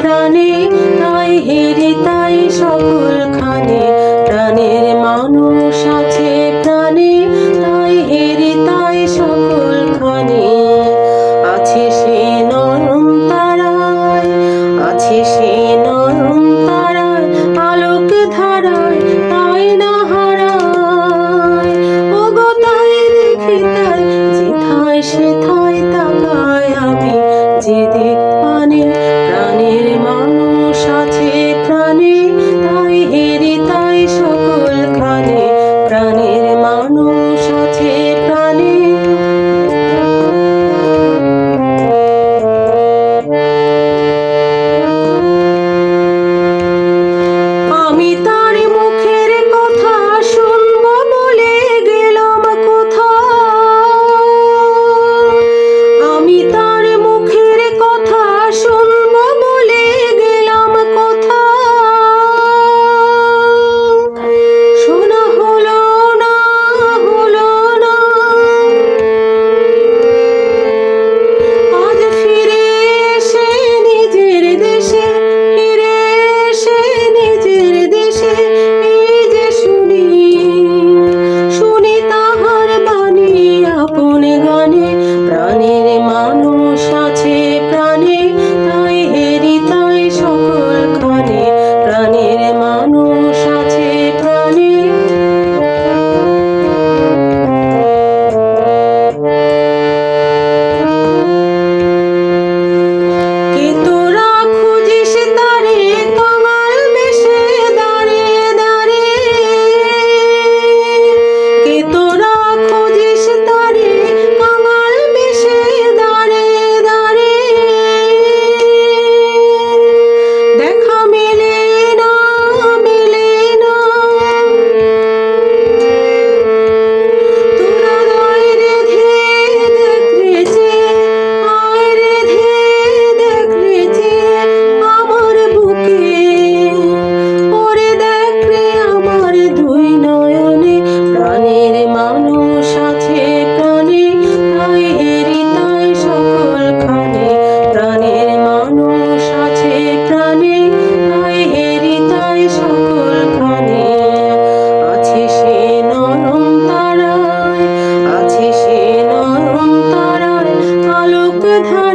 প্রাণে তাই হেরি তাই সকল খানে প্রাণের মানুষ আছে, প্রাণে তাই হেরি তাই সকল খানে আছে সে নরম তারায়, আছে সে নরম তারায়, আলোক ধারায় তাই না হারায়। ও গো তাই দেখি তাই, যেথায় সেথায় তাকায় আমি, যে দেখ পানে আছে প্রাণে তাই হেরি তাই সকল খানে আছে সে নরম তারায়, আছে সে নরম তারায় আলোক ধারা